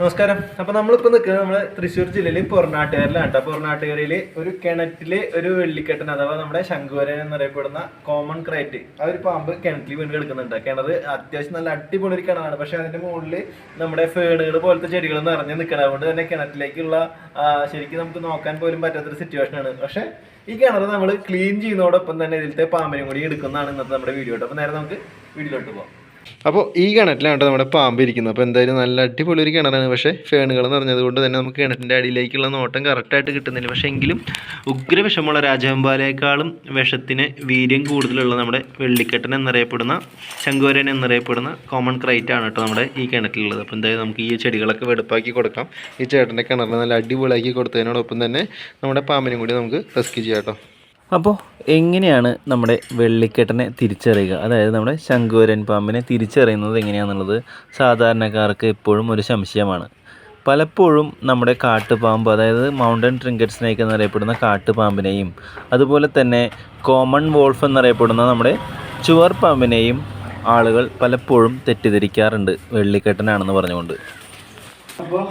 നമസ്കാരം. അപ്പൊ നമ്മളിപ്പോ നിൽക്കുന്നത് നമ്മുടെ തൃശ്ശൂർ ജില്ലയിലെ പൊറനാട്ടുകാരിലാണ് കേട്ടോ. പൊറനാട്ടുകാരിയിൽ ഒരു കിണറ്റിൽ ഒരു വെള്ളിക്കെട്ടൻ അഥവാ നമ്മുടെ ശംഖുവരൻ എന്നറിയപ്പെടുന്ന കോമൺ ക്രൈറ്റ് ആ ഒരു പാമ്പ് കിണറ്റിൽ വീണ് കിടക്കുന്നുണ്ട്. കിണർ അത്യാവശ്യം നല്ല അടിപൊളി ഒരു കിണറാണ്. പക്ഷെ അതിന്റെ മുകളിൽ നമ്മുടെ ഫേണുകൾ പോലത്തെ ചെടികൾ നിറഞ്ഞു നിൽക്കണം അതുകൊണ്ട് തന്നെ കിണറ്റിലേക്കുള്ള ശരിക്കും നമുക്ക് നോക്കാൻ പോലും പറ്റാത്തൊരു സിറ്റുവേഷൻ ആണ്. പക്ഷെ ഈ കിണർ നമ്മൾ ക്ലീൻ ചെയ്യുന്നതോടൊപ്പം തന്നെ ഇതിലത്തെ പാമ്പിനും കൂടി എടുക്കുന്നതാണ് ഇന്നത്തെ നമ്മുടെ വീഡിയോ അപ്പൊ നേരെ നമുക്ക് വീഡിയോയിലോട്ട് പോകാം അപ്പോൾ ഈ കിണറ്റിലാണ് കേട്ടോ നമ്മുടെ പാമ്പ് ഇരിക്കുന്നത്. അപ്പോൾ എന്തായാലും നല്ല അടിപൊളി ഒരു കിണറാണ്. പക്ഷേ ഫേണുകൾ നിറഞ്ഞത് കൊണ്ട് തന്നെ നമുക്ക് കിണറ്റിന്റെ അടിയിലേക്കുള്ള നോട്ടം കറക്റ്റായിട്ട് കിട്ടുന്നില്ല. പക്ഷേ എങ്കിലും ഉഗ്ര വിഷമുള്ള രാജവെമ്പാലേക്കാളും വിഷത്തിന് വീര്യം കൂടുതലുള്ള നമ്മുടെ വെള്ളിക്കെട്ടൻ എന്നറിയപ്പെടുന്ന ശങ്കുവരൻ എന്നറിയപ്പെടുന്ന കോമൺ ക്രൈറ്റ് ആണ് കേട്ടോ നമ്മുടെ ഈ കിണറ്റിലുള്ളത്. അപ്പോൾ എന്തായാലും നമുക്ക് ഈ ചെടികളൊക്കെ വെടുപ്പാക്കി കൊടുക്കാം. ഈ ചേട്ടന്റെ കിണറിന് നല്ല അടിപൊളിയാക്കി കൊടുത്തതിനോടൊപ്പം തന്നെ നമ്മുടെ പാമ്പിനും കൂടി നമുക്ക് റെസ്ക്യൂ ചെയ്യാം കേട്ടോ. അപ്പോൾ എങ്ങനെയാണ് നമ്മുടെ വെള്ളിക്കെട്ടനെ തിരിച്ചറിയുക? അതായത് നമ്മുടെ ശംഖുവരൻ പാമ്പിനെ തിരിച്ചറിയുന്നത് എങ്ങനെയാണെന്നുള്ളത് സാധാരണക്കാർക്ക് എപ്പോഴും ഒരു സംശയമാണ്. പലപ്പോഴും നമ്മുടെ കാട്ടുപാമ്പ് അതായത് മൗണ്ടൻ ട്രിങ്കറ്റ് സ്നേക്ക് എന്നറിയപ്പെടുന്ന കാട്ടുപാമ്പിനെയും അതുപോലെ തന്നെ കോമൺ വോൾഫ് എന്നറിയപ്പെടുന്ന നമ്മുടെ ചുവർ പാമ്പിനെയും ആളുകൾ പലപ്പോഴും തെറ്റിദ്ധരിക്കാറുണ്ട് വെള്ളിക്കെട്ടനാണെന്ന് പറഞ്ഞുകൊണ്ട്. അപ്പോൾ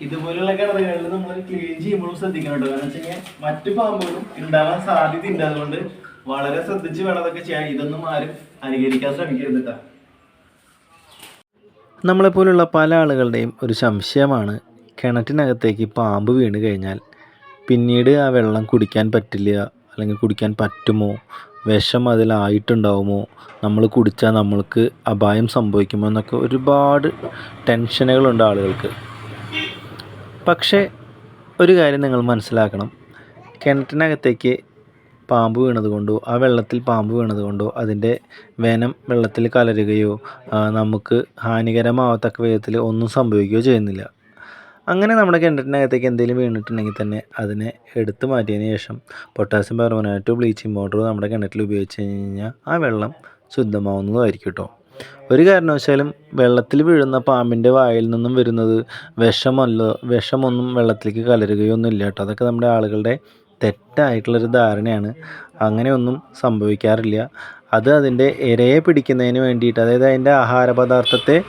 ഇതുപോലുള്ള കിണറുകളിൽ നമ്മൾ ക്ലീൻ ചെയ്യുമ്പോഴും ശ്രദ്ധിക്കണം കേട്ടോ കാരണം കഴിഞ്ഞാൽ മറ്റു പാമ്പുകളും ഉണ്ടാവാൻ സാധ്യത ഉണ്ട് അതുകൊണ്ട് വളരെ ശ്രദ്ധിച്ച് വേണം അതൊക്കെ ചെയ്യാൻ. ഇതൊന്നും ആരും അനുകരിക്കാൻ ശ്രമിക്കരുത് കേട്ടോ നമ്മളെപ്പോലുള്ള പല ആളുകളുടെയും ഒരു സംശയമാണ് കിണറ്റിനകത്തേക്ക് പാമ്പ് വീണ് കഴിഞ്ഞാൽ പിന്നീട് ആ വെള്ളം കുടിക്കാൻ പറ്റില്ല അല്ലെങ്കിൽ കുടിക്കാൻ പറ്റുമോ വിഷം അതിലായിട്ടുണ്ടാവുമോ നമ്മൾ കുടിച്ചാൽ നമ്മൾക്ക് അപായം സംഭവിക്കുമോ എന്നൊക്കെ ഒരുപാട് ടെൻഷനുകളുണ്ട് ആളുകൾക്ക്. പക്ഷേ ഒരു കാര്യം നിങ്ങൾ മനസ്സിലാക്കണം. കിണറ്റിനകത്തേക്ക് പാമ്പ് വീണതുകൊണ്ടോ ആ വെള്ളത്തിൽ പാമ്പ് വീണതുകൊണ്ടോ അതിന്റെ വെനം വെള്ളത്തിൽ കലരുകയോ നമുക്ക് ഹാനികരമാവത്തക്ക വിധത്തിൽ ഒന്നും സംഭവിക്കുകയോ ചെയ്യുന്നില്ല. അങ്ങനെ നമ്മുടെ കിണറ്റിനകത്തേക്ക് എന്തെങ്കിലും വീണിട്ടുണ്ടെങ്കിൽ തന്നെ അതിനെ എടുത്തു മാറ്റിയതിന് ശേഷം പൊട്ടാസ്യം പെർമനേറ്റോ ബ്ലീച്ചിങ് പൗഡറോ നമ്മുടെ കിണറ്റിൽ ഉപയോഗിച്ച് കഴിഞ്ഞ് കഴിഞ്ഞാൽ ആ വെള്ളം ശുദ്ധമാവുന്നതായിരിക്കും കേട്ടോ. ഒരു കാരണവശാലും വെള്ളത്തിൽ വീഴുന്ന പാമ്പിന്റെ വായിൽ നിന്നും വരുന്നത് വിഷമല്ല വിഷമൊന്നും വെള്ളത്തിലേക്ക് കലരുകയൊന്നും ഇല്ല കേട്ടോ. അതൊക്കെ നമ്മുടെ ആളുകളുടെ തെറ്റായിട്ടുള്ളൊരു ധാരണയാണ്. അങ്ങനെയൊന്നും സംഭവിക്കാറില്ല. അത് അതിന്റെ ഇരയെ പിടിക്കുന്നതിന് വേണ്ടിയിട്ട് അതായത് അതിന്റെ ആഹാര പദാർത്ഥത്തെ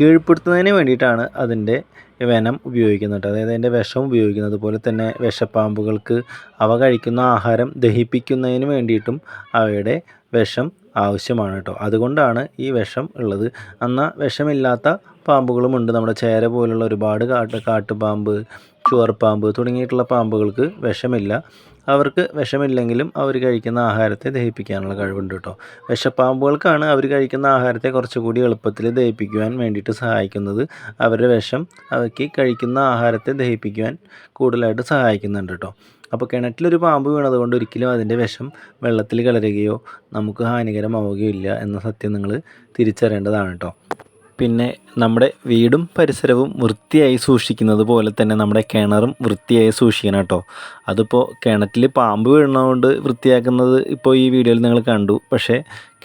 കീഴ്പ്പെടുത്തുന്നതിന് വേണ്ടിയിട്ടാണ് അതിന്റെ വെനം ഉപയോഗിക്കുന്നത്. അതായത് അതിന്റെ വിഷം ഉപയോഗിക്കുന്നത് അതുപോലെ തന്നെ വിഷപ്പാമ്പുകൾക്ക് അവ കഴിക്കുന്ന ആഹാരം ദഹിപ്പിക്കുന്നതിന് വേണ്ടിയിട്ടും അവയുടെ വിഷം ആവശ്യമാണ് കേട്ടോ. അതുകൊണ്ടാണ് ഈ വിഷം ഉള്ളത്. എന്നാൽ വിഷമില്ലാത്ത പാമ്പുകളുമുണ്ട്. നമ്മുടെ ചേര പോലുള്ള ഒരുപാട് കാട്ട് കാട്ടുപാമ്പ് ചുവർപ്പാമ്പ് തുടങ്ങിയിട്ടുള്ള പാമ്പുകൾക്ക് വിഷമില്ല. അവർക്ക് വിഷമില്ലെങ്കിലും അവർ കഴിക്കുന്ന ആഹാരത്തെ ദഹിപ്പിക്കാനുള്ള കഴിവുണ്ട് കേട്ടോ. വിഷപ്പാമ്പുകൾക്കാണ് അവർ കഴിക്കുന്ന ആഹാരത്തെ കുറച്ചുകൂടി എളുപ്പത്തിൽ ദഹിപ്പിക്കുവാൻ വേണ്ടിയിട്ട് സഹായിക്കുന്നത്. അവരുടെ വിഷം അവയ്ക്ക് കഴിക്കുന്ന ആഹാരത്തെ ദഹിപ്പിക്കുവാൻ കൂടുതലായിട്ട് സഹായിക്കുന്നുണ്ട് കേട്ടോ. അപ്പോൾ കിണറ്റിലൊരു പാമ്പ് വീണതുകൊണ്ട് ഒരിക്കലും അതിന്റെ വിഷം വെള്ളത്തിൽ കലരുകയോ നമുക്ക് ഹാനികരമാവുകയോ ഇല്ല എന്ന സത്യം നിങ്ങൾ തിരിച്ചറിയേണ്ടതാണ് കേട്ടോ. പിന്നെ നമ്മുടെ വീടും പരിസരവും വൃത്തിയായി സൂക്ഷിക്കുന്നത് പോലെ തന്നെ നമ്മുടെ കിണറും വൃത്തിയായി സൂക്ഷിക്കണം കേട്ടോ. അതിപ്പോൾ കിണറ്റിൽ പാമ്പ് വീഴുന്നതുകൊണ്ട് വൃത്തിയാക്കുന്നത് ഇപ്പോൾ ഈ വീഡിയോയിൽ നിങ്ങൾ കണ്ടു. പക്ഷേ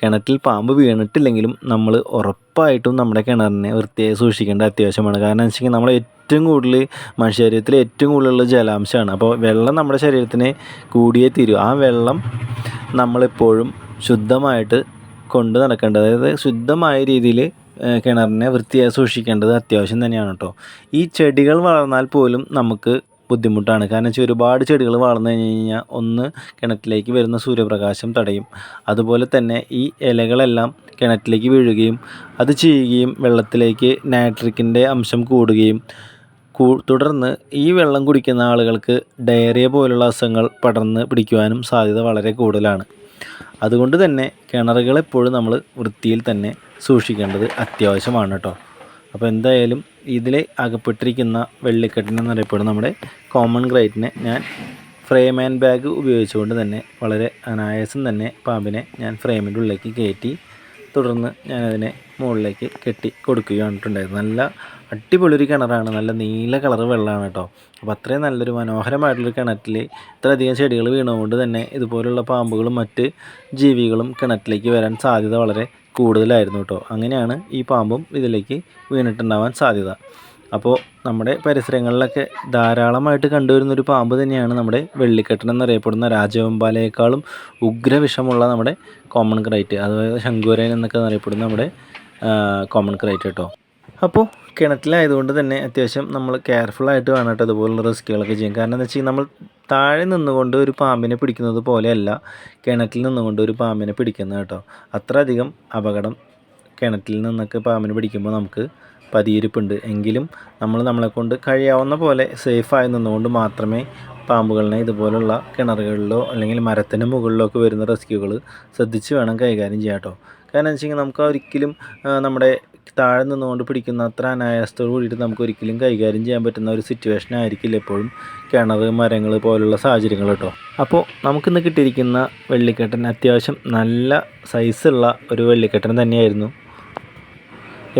കിണറ്റിൽ പാമ്പ് വീണിട്ടില്ലെങ്കിലും നമ്മൾ ഉറപ്പായിട്ടും നമ്മുടെ കിണറിനെ വൃത്തിയായി സൂക്ഷിക്കേണ്ട അത്യാവശ്യമാണ്. കാരണം എന്ന് വെച്ചിട്ടുണ്ടെങ്കിൽ നമ്മൾ ഏറ്റവും കൂടുതൽ മനുഷ്യ ശരീരത്തിൽ ഏറ്റവും കൂടുതലുള്ള ജലാംശമാണ്. അപ്പോൾ വെള്ളം നമ്മുടെ ശരീരത്തിന് കൂടിയേ തീരും. ആ വെള്ളം നമ്മളെപ്പോഴും ശുദ്ധമായിട്ട് കൊണ്ട് നടക്കേണ്ടത്. അതായത് ശുദ്ധമായ രീതിയിൽ കിണറിനെ വൃത്തിയായി സൂക്ഷിക്കേണ്ടത് അത്യാവശ്യം തന്നെയാണ് കേട്ടോ. ഈ ചെടികൾ വളർന്നാൽ പോലും നമുക്ക് ബുദ്ധിമുട്ടാണ്. കാരണം വെച്ചാൽ ഒരുപാട് ചെടികൾ വളർന്നു കഴിഞ്ഞ് കഴിഞ്ഞാൽ ഒന്ന് കിണറ്റിലേക്ക് വരുന്ന സൂര്യപ്രകാശം തടയും. അതുപോലെ തന്നെ ഈ ഇലകളെല്ലാം കിണറ്റിലേക്ക് വീഴുകയും അത് ചെയ്യുകയും വെള്ളത്തിലേക്ക് നൈട്രിക്കിന്റെ അംശം കൂടുകയും തുടർന്ന് ഈ വെള്ളം കുടിക്കുന്ന ആളുകൾക്ക് ഡയറിയ പോലുള്ള അസുഖങ്ങൾ പടർന്ന് പിടിക്കുവാനും സാധ്യത വളരെ കൂടുതലാണ്. അതുകൊണ്ട് തന്നെ കിണറുകൾ എപ്പോഴും നമ്മൾ വൃത്തിയിൽ തന്നെ സൂക്ഷിക്കേണ്ടത് അത്യാവശ്യമാണ് കേട്ടോ. അപ്പോൾ എന്തായാലും ഇതിൽ അകപ്പെട്ടിരിക്കുന്ന വെള്ളിക്കെട്ടിൻ എന്നറിയപ്പെടുന്ന നമ്മുടെ കോമൺ ഗ്രൈറ്റിനെ ഞാൻ ഫ്രെയിം ആൻഡ് ബാഗ് ഉപയോഗിച്ചുകൊണ്ട് തന്നെ വളരെ അനായാസം തന്നെ പാമ്പിനെ ഞാൻ ഫ്രെയിമിന്റെ ഉള്ളിലേക്ക് കയറ്റി തുടർന്ന് ഞാനതിനെ മുകളിലേക്ക് കെട്ടി കൊടുക്കുകയാണ് നല്ല അടിപൊളി ഒരു കിണറാണ്. നല്ല നീല കളർ വെള്ളമാണ് കേട്ടോ. അപ്പോൾ അത്രയും നല്ലൊരു മനോഹരമായിട്ടുള്ളൊരു കിണറ്റിൽ ഇത്രയധികം ചെടികൾ വീണതുകൊണ്ട് തന്നെ ഇതുപോലുള്ള പാമ്പുകളും മറ്റ് ജീവികളും കിണറ്റിലേക്ക് വരാൻ സാധ്യത വളരെ കൂടുതലായിരുന്നു കേട്ടോ. അങ്ങനെയാണ് ഈ പാമ്പും ഇതിലേക്ക് വീണിട്ടുണ്ടാവാൻ സാധ്യത. അപ്പോൾ നമ്മുടെ പരിസരങ്ങളിലൊക്കെ ധാരാളമായിട്ട് കണ്ടുവരുന്നൊരു പാമ്പ് തന്നെയാണ് നമ്മുടെ വെള്ളിക്കെട്ടൻ എന്നറിയപ്പെടുന്ന രാജവെമ്പാലയേക്കാളും ഉഗ്രവിഷമുള്ള നമ്മുടെ കോമൺ ക്രൈറ്റ് അതായത് ശങ്കുവരൻ എന്നൊക്കെ അറിയപ്പെടുന്ന നമ്മുടെ കോമൺ ക്രൈറ്റ് കേട്ടോ. അപ്പോൾ കിണറ്റിലായതുകൊണ്ട് തന്നെ അത്യാവശ്യം നമ്മൾ കെയർഫുള്ളായിട്ട് വേണം കേട്ടോ ഇതുപോലുള്ള റിസ്ക്കുകളൊക്കെ ചെയ്യാൻ. കാരണം എന്താ വെച്ചാൽ നമ്മൾ താഴെ നിന്നുകൊണ്ട് ഒരു പാമ്പിനെ പിടിക്കുന്നത് പോലെയല്ല കിണറ്റിൽ നിന്നുകൊണ്ട് ഒരു പാമ്പിനെ പിടിക്കുന്നത് കേട്ടോ. അത്രയധികം അപകടം കിണറ്റിൽ നിന്നൊക്കെ പാമ്പിനെ പിടിക്കുമ്പോൾ നമുക്ക് പതിയിരിപ്പുണ്ട് എങ്കിലും നമ്മൾ നമ്മളെ കൊണ്ട് കഴിയാവുന്ന പോലെ സേഫായി നിന്നുകൊണ്ട് മാത്രമേ പാമ്പുകളിനെ ഇതുപോലുള്ള കിണറുകളിലോ അല്ലെങ്കിൽ മരത്തിന് മുകളിലോ ഒക്കെ വരുന്ന റെസ്ക്യൂകൾ ശ്രദ്ധിച്ച് വേണം കൈകാര്യം ചെയ്യാം കേട്ടോ കാരണം വെച്ച് കഴിഞ്ഞാൽ നമുക്ക് ഒരിക്കലും നമ്മുടെ താഴെ നിന്നുകൊണ്ട് പിടിക്കുന്ന അത്ര അനായാസത്തോട് കൂടിയിട്ട് നമുക്ക് ഒരിക്കലും കൈകാര്യം ചെയ്യാൻ പറ്റുന്ന ഒരു സിറ്റുവേഷൻ ആയിരിക്കില്ല എപ്പോഴും കിണർ മരങ്ങൾ പോലുള്ള സാഹചര്യങ്ങൾ കേട്ടോ അപ്പോൾ നമുക്കിന്ന് കിട്ടിയിരിക്കുന്ന വെള്ളിക്കെട്ടൻ അത്യാവശ്യം നല്ല സൈസുള്ള ഒരു വെള്ളിക്കെട്ടൻ തന്നെയായിരുന്നു.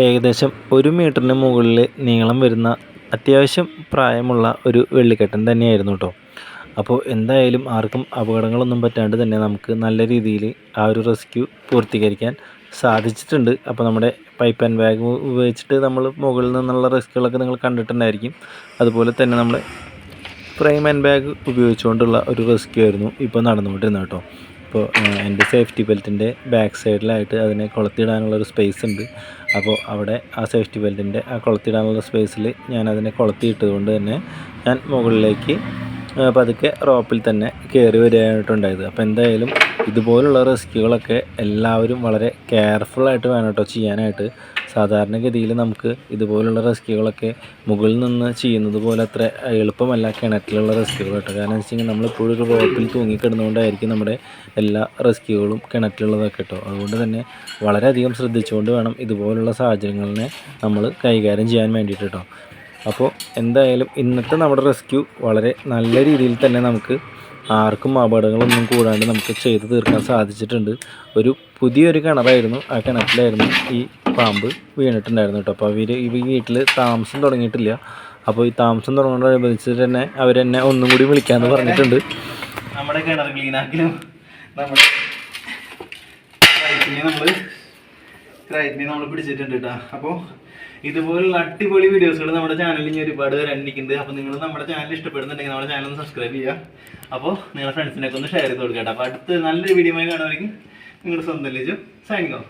ഏകദേശം ഒരു മീറ്ററിന് മുകളിൽ നീളം വരുന്ന അത്യാവശ്യം പ്രായമുള്ള ഒരു വെള്ളിക്കെട്ടൻ തന്നെയായിരുന്നു കേട്ടോ അപ്പോൾ എന്തായാലും ആർക്കും അപകടങ്ങളൊന്നും പറ്റാണ്ട് തന്നെ നമുക്ക് നല്ല രീതിയിൽ ആ ഒരു റെസ്ക്യൂ പൂർത്തീകരിക്കാൻ സാധിച്ചിട്ടുണ്ട്. അപ്പോൾ നമ്മുടെ പൈപ്പ് ആൻഡ് ബാഗ് ഉപയോഗിച്ചിട്ട് നമ്മൾ മുകളിൽ നിന്നുള്ള റിസ്കുകളൊക്കെ നിങ്ങൾ കണ്ടിട്ടുണ്ടായിരിക്കും. അതുപോലെ തന്നെ നമ്മൾ ഫ്രെയിം ആൻഡ് ബാഗ് ഉപയോഗിച്ചുകൊണ്ടുള്ള ഒരു റെസ്ക്യൂ ആയിരുന്നു ഇപ്പോൾ നടന്നുകൊണ്ടിരുന്നത് കേട്ടോ അപ്പോൾ എന്റെ സേഫ്റ്റി ബെൽറ്റിന്റെ ബാക്ക് സൈഡിലായിട്ട് അതിനെ കൊളുത്തിടാനുള്ള ഒരു സ്പേസ് ഉണ്ട്. അപ്പോൾ അവിടെ ആ സേഫ്റ്റി ബെൽറ്റിന്റെ ആ കൊളുത്തിടാനുള്ള സ്പേസിൽ ഞാൻ അതിനെ കൊളുത്തിയിട്ടതുകൊണ്ട് തന്നെ ഞാൻ മുകളിലേക്ക് പതുക്കെ റോപ്പിൽ തന്നെ കയറി വരികയായിട്ടുണ്ടായത് അപ്പോൾ എന്തായാലും ഇതുപോലുള്ള റിസ്ക്കുകളൊക്കെ എല്ലാവരും വളരെ കെയർഫുള്ളായിട്ട് വേണം കേട്ടോ ചെയ്യാനായിട്ട്. സാധാരണഗതിയിൽ നമുക്ക് ഇതുപോലുള്ള റിസ്ക്കുകളൊക്കെ മുകളിൽ നിന്ന് ചെയ്യുന്നത് പോലെ അത്ര എളുപ്പമല്ല കിണറ്റിലുള്ള റിസ്ക്കുകൾ കേട്ടോ. കാരണം വെച്ച് കഴിഞ്ഞാൽ നമ്മളിപ്പോഴും ഒരു റോപ്പിൽ തൂങ്ങിക്കിടന്നുകൊണ്ടായിരിക്കും നമ്മുടെ എല്ലാ റിസ്ക്കുകളും കിണറ്റിലുള്ളതൊക്കെ കേട്ടോ. അതുകൊണ്ട് തന്നെ വളരെയധികം ശ്രദ്ധിച്ചുകൊണ്ട് വേണം ഇതുപോലുള്ള സാഹചര്യങ്ങളിനെ നമ്മൾ കൈകാര്യം ചെയ്യാൻ വേണ്ടിയിട്ട് കേട്ടോ. അപ്പോൾ എന്തായാലും ഇന്നത്തെ നമ്മുടെ റെസ്ക്യൂ വളരെ നല്ല രീതിയിൽ തന്നെ നമുക്ക് ആർക്കും അപകടങ്ങളൊന്നും കൂടാണ്ട് നമുക്ക് ചെയ്തു തീർക്കാൻ സാധിച്ചിട്ടുണ്ട്. ഒരു പുതിയൊരു കിണറായിരുന്നു. ആ കിണറ്റിലായിരുന്നു ഈ പാമ്പ് വീണിട്ടുണ്ടായിരുന്നു കേട്ടോ. അപ്പോൾ അവർ ഈ വീട്ടിൽ താമസം തുടങ്ങിയിട്ടില്ല. അപ്പോൾ ഈ താമസം തുടങ്ങുന്നതോടനുബന്ധിച്ചിട്ട് തന്നെ അവരെന്നെ ഒന്നും കൂടി വിളിക്കാമെന്ന് പറഞ്ഞിട്ടുണ്ട്. നമ്മുടെ കിണർ ക്ലീനാക്കലും നമ്മുടെ നമ്മൾ നമ്മൾ പിടിച്ചിട്ടുണ്ട് കേട്ടോ. അപ്പോൾ ഇതുപോലുള്ള അടിപൊളി വീഡിയോസുകൾ നമ്മുടെ ചാനലിൽ ഇനി ഒരുപാട് വരാനിരിക്കുന്നുണ്ട് അപ്പോൾ നിങ്ങൾ നമ്മുടെ ചാനൽ ഇഷ്ടപ്പെടുന്നുണ്ടെങ്കിൽ നമ്മുടെ ചാനൽ ഒന്ന് സബ്സ്ക്രൈബ് ചെയ്യുക. അപ്പോൾ നിങ്ങളുടെ ഫ്രണ്ട്സിനൊക്കെ ഒന്ന് ഷെയർ ചെയ്ത് കൊടുക്കുക കേട്ടോ. അപ്പോൾ അടുത്ത് നല്ലൊരു വീഡിയോ ആയി കാണുമായിരിക്കും നിങ്ങളുടെ സ്വന്തം ലിജു സൈനിങ്